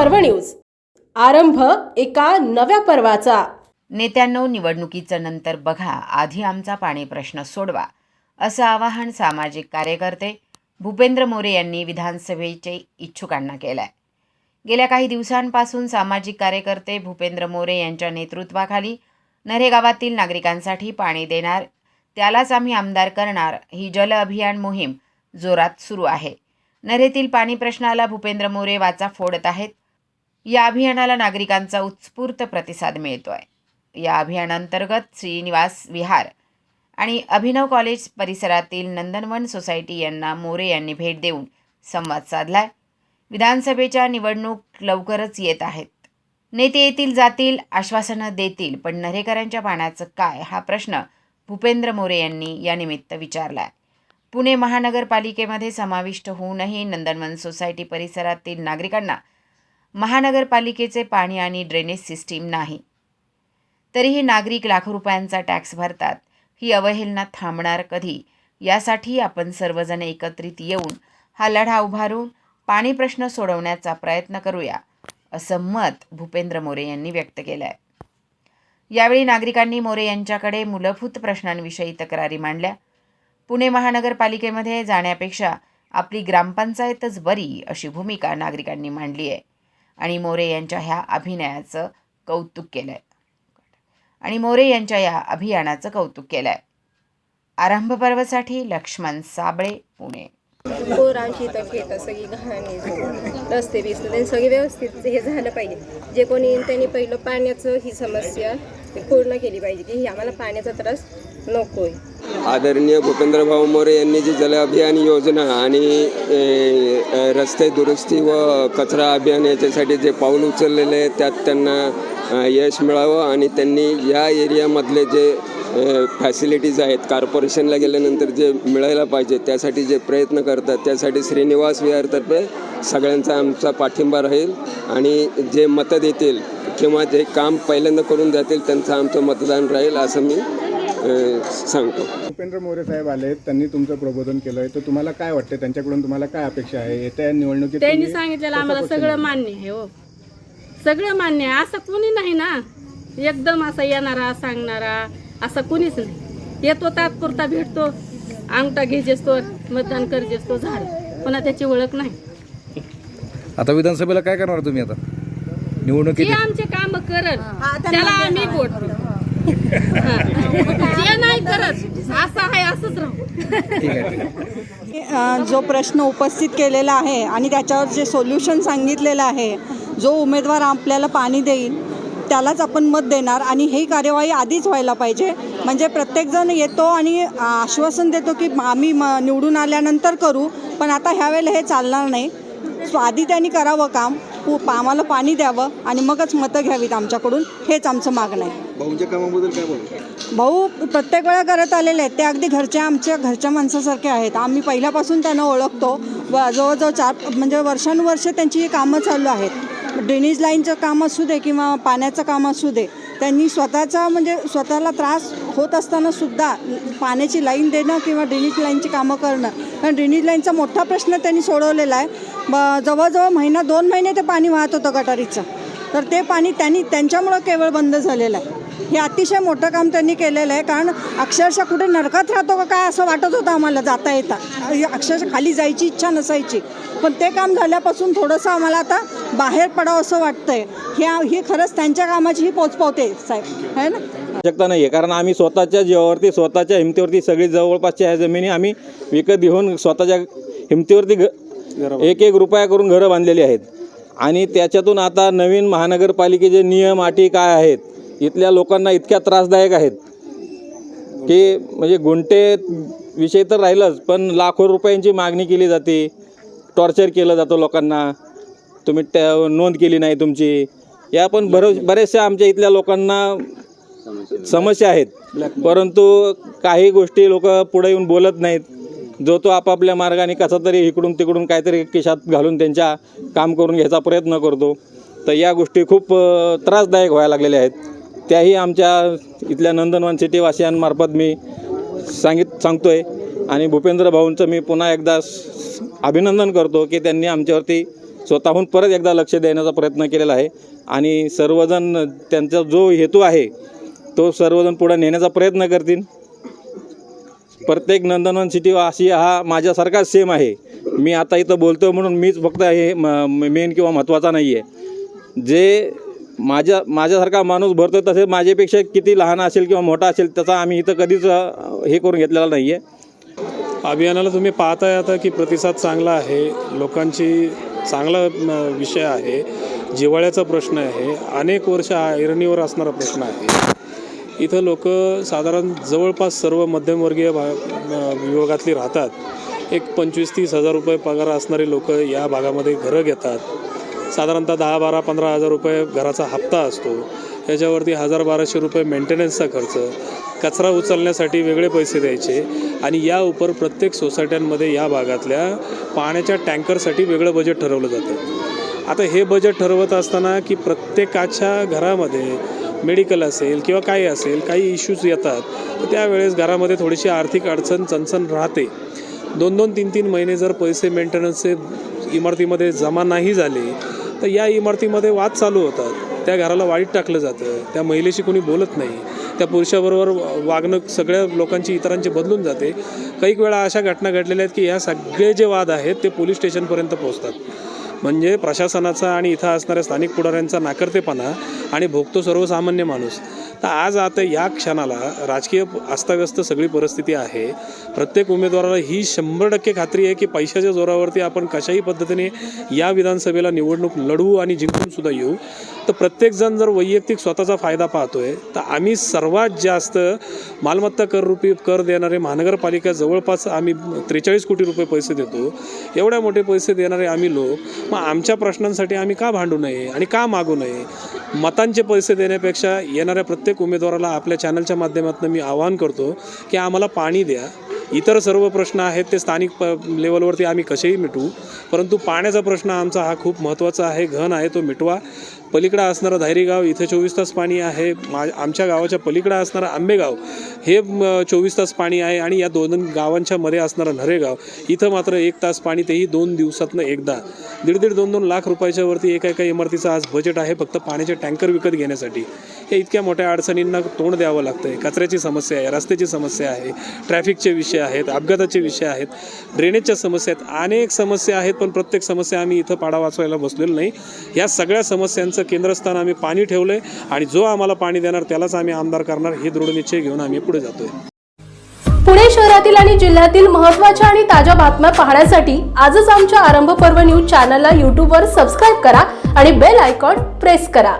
पर्व न्यूज. आरंभ एका नव्या पर्वाचा. नेत्यांनो निवडणुकीचं नंतर बघा आधी आमचा पाणी प्रश्न सोडवा असं आवाहन सामाजिक कार्यकर्ते भूपेंद्र मोरे यांनी विधानसभेचे इच्छुकांना केलं आहे गेल्या काही दिवसांपासून सामाजिक कार्यकर्ते भूपेंद्र मोरे यांच्या नेतृत्वाखाली नरे गावातील नागरिकांसाठी पाणी देणार त्यालाच आम्ही आमदार करणार ही जल अभियान मोहीम जोरात सुरू आहे. नरेतील पाणी प्रश्नाला भूपेंद्र मोरे वाचा फोडत आहेत या अभियानाला नागरिकांचा उत्स्फूर्त प्रतिसाद मिळतो आहे या अभियानांतर्गत श्रीनिवास विहार आणि अभिनव कॉलेज परिसरातील नंदनवन सोसायटी यांना मोरे यांनी भेट देऊन संवाद साधला आहे विधानसभेच्या निवडणूक लवकरच येत आहेत. नेते येतील जातील आश्वासनं देतील पण नरेकरांच्या पाण्याचं काय हा प्रश्न भूपेंद्र मोरे यांनी यानिमित्त विचारला आहे पुणे महानगरपालिकेमध्ये समाविष्ट होऊनही नंदनवन सोसायटी परिसरातील नागरिकांना महानगरपालिकेचे पाणी आणि ड्रेनेज सिस्टीम नाही. तरीही नागरिक लाखो रुपयांचा टॅक्स भरतात. ही अवहेलना थांबणार कधी? यासाठी आपण सर्वजण एकत्रित येऊन हा लढा उभारून पाणी प्रश्न सोडवण्याचा प्रयत्न करूया असं मत भूपेंद्र मोरे यांनी व्यक्त केलं आहे यावेळी नागरिकांनी मोरे यांच्याकडे मूलभूत प्रश्नांविषयी तक्रारी मांडल्या. पुणे महानगरपालिकेमध्ये जाण्यापेक्षा आपली ग्रामपंचायतच बरी अशी भूमिका नागरिकांनी मांडली आहे आणि मोरे यांच्या ह्या अभिनयाचं कौतुक केलं आहे आणि मोरे यांच्या या अभियानाचं कौतुक केलं आहे आरंभ पर्वसाठी लक्ष्मण साबळे पुणे. हो, पोरांची तर खेत सगळी घाण रस्ते बिस्ते सगळे व्यवस्थित हे झालं पाहिजे. जे कोणी त्यांनी पहिलं पाण्याचं ही समस्या पूर्ण केली पाहिजे की ही आम्हाला पाण्याचा त्रास नको आहे आदरणीय भूपेंद्रभाऊ मोरे यांनी जी जल अभियान योजना आणि रस्ते दुरुस्ती व कचरा अभियान याच्यासाठी जे पाऊल उचललेले आहे त्यात त्यांना यश मिळावं आणि त्यांनी या एरियामधले जे फॅसिलिटीज आहेत कॉर्पोरेशनला गेल्यानंतर जे मिळायला पाहिजे त्यासाठी जे प्रयत्न करतात त्यासाठी श्रीनिवास विहारतर्फे सगळ्यांचा आमचा पाठिंबा राहील आणि जे मतं देतील किंवा जे काम पहिल्यांदा करून जातील त्यांचं आमचं मतदान राहील असं मी सांगतो. भूपेंद्र मोरे साहेब आले त्यांनी तुमचं प्रबोधन केलंय तर तुम्हाला काय वाटतं त्यांच्याकडून तुम्हाला काय अपेक्षा आहे? येत्या निवडणुकीत त्यांनी तुम्ही सांगितलेलं कसा आम्हाला पक्ष सगळं? मान्य आहे हो. सगळं मान्य आहे. असं कोणी नाही ना. एकदम असा येणारा सांगणारा असं कोणीच नाही. येतो तात्पुरता भेटतो. अंगठा घेजेस्तो मतदान करजेस्तो झालं पुन्हा त्याची ओळख नाही. आता विधानसभेला काय करणार तुम्ही आता? निवडणुकीत आमचे काम करत त्याला आम्ही वोट देऊ. जे नाही करत असं आहे असंच राहू. ठीक आहे ठीक आहे. अ, जो प्रश्न उपस्थित केलेला आहे आणि त्याच्यावर जे सोल्युशन सांगितलेलं आहे जो उमेदवार आपल्याला पाणी देईल त्यालाच आपण मत देणार आणि ही कार्यवाही आधीच व्हायला पाहिजे. म्हणजे प्रत्येकजण येतो आणि आश्वासन देतो की आम्ही म निवडून आल्यानंतर करू पण आता ह्यावेळेला हे चालणार नाही. सो आधी त्यांनी करावं काम. पु- आम्हाला पाणी द्यावं आणि मगच मतं घ्यावीत आमच्याकडून. हेच आमचं मागणं आहे. भाऊ प्रत्येक वेळा करत आलेले आहेत. ते अगदी घरच्या आमच्या घरच्या माणसासारखे आहेत. आम्ही पहिल्यापासून त्यांना ओळखतो. व जवळजवळ चार म्हणजे वर्षानुवर्ष त्यांची ही कामं चालू आहेत. ड्रेनेज लाईनचं काम असू दे किंवा पाण्याचं काम असू दे त्यांनी स्वतःचा म्हणजे स्वतःला त्रास होत असताना सुद्धा पाण्याची लाईन देणं किंवा ड्रेनेज लाईनची कामं करणं. कारण ड्रेनेज लाईनचा मोठा प्रश्न त्यांनी सोडवलेला आहे. ब जवळजवळ महिना दोन महिने ते पाणी वाहत होतं गटारीचं. तर ते पाणी त्यांनी त्यांच्यामुळं केवळ बंद झालेलं आहे. हे अतिशय मोठं काम त्यांनी केलेलं आहे कारण अक्षरशः कुठे नरकात राहतो का काय असं वाटत होतं आम्हाला जाता येता. अक्षरशः खाली जायची इच्छा नसायची. पण ते काम झाल्यापासून थोडंसं आम्हाला आता बाहेर पडावं असं वाटतंय. हे ही खरंच त्यांच्या कामाची ही पोचपावते साहेब. है ना? शकता नाही आहे कारण आम्ही स्वतःच्या जीवावरती स्वतःच्या हिमतीवरती सगळी जवळपासच्या ह्या जमिनी आम्ही विकत घेऊन स्वतःच्या हिमतीवरती घ एक एक रुपया करून घरं बांधलेली आहेत. आणि त्याच्यातून आता नवीन महानगरपालिकेचे नियम अटी काय आहेत इथल्या लोकांना इतक्या त्रासदायक आहेत. की म्हणजे गुंठे विषय तर राहिलंच पण लाखो रुपयांची मागणी केली जाते. टॉर्चर केलं जातं लोकांना. तुम्ही त्या नोंद केली नाही तुमची. या पण बरो बऱ्याचशा आमच्या इथल्या लोकांना समस्या आहेत. परंतु काही गोष्टी लोक पुढे येऊन बोलत नाहीत. जो तो आपापल्या मार्गाने कसा तरी इकडून तिकडून काहीतरी किशात घालून त्यांच्या काम करून घ्यायचा प्रयत्न करतो. तर या गोष्टी खूप त्रासदायक व्हायला लागलेल्या आहेत. त्याही आमच्या इथल्या नंदनवन सिटीवासियांमार्फत मी सांगित सांगतो आहे आणि भूपेंद्र भाऊंचं मी पुन्हा एकदा अभिनंदन करतो की त्यांनी आमच्यावरती स्वतःहून परत एकदा लक्ष देण्याचा प्रयत्न केलेला आहे. आणि सर्वजण त्यांचा जो हेतू आहे तो सर्वजण पुढे नेण्याचा प्रयत्न करतील. प्रत्येक नंदनवन सिटी अशी हा माझ्यासारखाच सेम आहे. मी आता इथं बोलतो म्हणून मीच फक्त हे मेन किंवा महत्त्वाचा नाही आहे जे माझ्या माझ्यासारखा माणूस भरतो तसे माझ्यापेक्षा किती लहान असेल किंवा मोठा असेल त्याचा आम्ही इथं कधीच हे करून घेतलेला नाही आहे अभियानाला तुम्ही पाहताय आता की प्रतिसाद चांगला आहे. लोकांची चांगला विषय आहे. जिवाळ्याचा प्रश्न आहे. अनेक वर्ष ऐरणीवर असणारा प्रश्न आहे. इथं लोक साधारण जवळपास सर्व मध्यमवर्गीय भा विभागातली राहतात. एक पंचवीस तीस हजार रुपये पगार असणारी लोक या भागामध्ये घरं घेतात. साधारणतः दहा बारा पंधरा हजार रुपये घराचा हप्ता असतो. त्याच्यावरती हजार बाराशे रुपये मेंटेनन्सचा खर्च कचरा उचलण्यासाठी वेगळे पैसे द्यायचे आणि या उपर प्रत्येक सोसायट्यांमध्ये या भागातल्या पाण्याच्या टँकरसाठी वेगळं बजेट ठरवलं जातं. आता हे बजेट ठरवत असताना की प्रत्येकाच्या घरामध्ये मेडिकल असेल किंवा काही असेल काही इश्यूज येतात तर त्यावेळेस घरामध्ये थोडीशी आर्थिक अडचण चणचण राहते. दोन दोन तीन तीन महिने जर पैसे मेंटेनन्सचे इमारतीमध्ये जमा नाही झाले तर या इमारतीमध्ये वाद चालू होतात. त्या घराला वाईट टाकलं जातं. त्या महिलेशी कोणी बोलत नाही. त्या पुरुषाबरोबर वागणं सगळ्या लोकांची इतरांची बदलून जाते. काही वेळा अशा घटना घडलेल्या आहेत की ह्या सगळे जे वाद आहेत ते पोलीस स्टेशनपर्यंत पोहोचतात. म्हणजे प्रशासनाचा आणि इथं असणाऱ्या स्थानिक पुढाऱ्यांचा नाकर्तेपणा आणि भोगतो सर्वसामान्य माणूस. तर आज आता या क्षणाला राजकीय अस्ताव्यस्त सगळी परिस्थिती आहे. प्रत्येक उमेदवाराला ही शंभर टक्के खात्री आहे की पैशाच्या जोरावरती आपण कशाही पद्धतीने या विधानसभेला निवडणूक लढवू आणि जिंकून सुद्धा येऊ. तर प्रत्येकजण जर वैयक्तिक स्वतःचा फायदा पाहतोय तर आम्ही सर्वात जास्त मालमत्ता कर रूपी कर देणारे महानगरपालिका जवळपास आम्ही त्रेचाळीस कोटी रुपये पैसे देतो. एवढ्या मोठे पैसे देणारे आम्ही लोक मग आमच्या प्रश्नांसाठी आम्ही का भांडू नये आणि का मागू नये? मतांचे पैसे देण्यापेक्षा येणाऱ्या प्रत्येक उमेदवाराला आपल्या चॅनलच्या माध्यमातून मी आवाहन करतो की आम्हाला पाणी द्या. इतर सर्व प्रश्न आहेत ते स्थानिक प लेवलवरती आम्ही कसेही मिटवू. परंतु पाण्याचा प्रश्न आमचा हा खूप महत्त्वाचा आहे घन आहे तो मिटवा. पलीकडं असणारं धायरीगाव इथं चोवीस तास पाणी आहे. मा आमच्या गावाच्या पलीकडं असणारं आंबेगाव हे चोवीस तास पाणी आहे आणि या दोन गावांच्या मध्ये असणारं नरेगाव इथं मात्र एक तास पाणी तेही दोन दिवसातनं एकदा. दीड दीड दोन दोन लाख रुपयाच्या वरती एका एका इमारतीचं आज बजेट आहे फक्त पाण्याचे टँकर विकत घेण्यासाठी. हे इतक्या मोठ्या अडचणींना तोंड द्यावं लागतं आहे कचऱ्याची समस्या आहे रस्त्याची समस्या आहे ट्रॅफिकचे विषय आहेत अपघाताचे विषय आहेत ड्रेनेजच्या समस्या आहेत. अनेक समस्या आहेत पण प्रत्येक समस्या आम्ही इथं पाडा वाचवायला बसलेलो नाही. या सगळ्या समस्यांचं केंद्रस्थान आम्ही पाणी ठेवलं आहे आणि जो आम्हाला पाणी देणार त्यालाच आम्ही आमदार करणार हे दृढ निश्चय घेऊन आम्ही पुढे जातोय. पुणे शहरातील आणि जिल्ह्यातील महत्त्वाच्या आणि ताज्या बातम्या पाहण्यासाठी आजच आमच्या आरंभ पर्व न्यूज चॅनलला यूट्यूबवर सबस्क्राईब करा आणि बेल आयकॉन प्रेस करा.